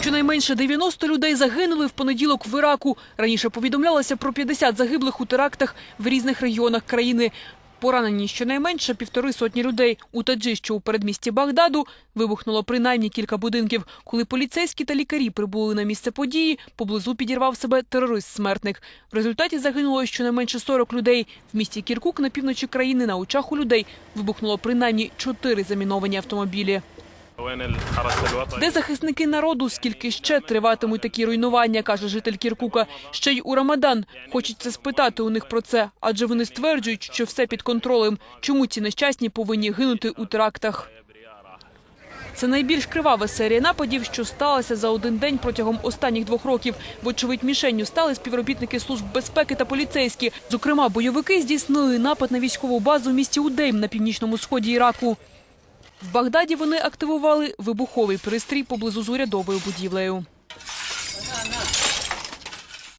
Щонайменше 90 людей загинули в понеділок в Іраку. Раніше повідомлялося про 50 загиблих у терактах в різних регіонах країни. Поранені щонайменше півтори сотні людей. У Таджі, що у передмісті Багдаду, вибухнуло принаймні кілька будинків. Коли поліцейські та лікарі прибули на місце події, поблизу підірвав себе терорист-смертник. В результаті загинуло щонайменше 40 людей. В місті Кіркук на півночі країни на очах у людей вибухнуло принаймні чотири заміновані автомобілі. Де захисники народу, скільки ще триватимуть такі руйнування, каже житель Кіркука. Ще й у Рамадан хочеться спитати у них про це, адже вони стверджують, що все під контролем. Чому ці нещасні повинні гинути у терактах? Це найбільш кривава серія нападів, що сталася за один день протягом останніх двох років. Вочевидь, мішенню стали співробітники служб безпеки та поліцейські. Зокрема, бойовики здійснили напад на військову базу в місті Удейм на північному сході Іраку. В Багдаді вони активували вибуховий пристрій поблизу з урядовою будівлею.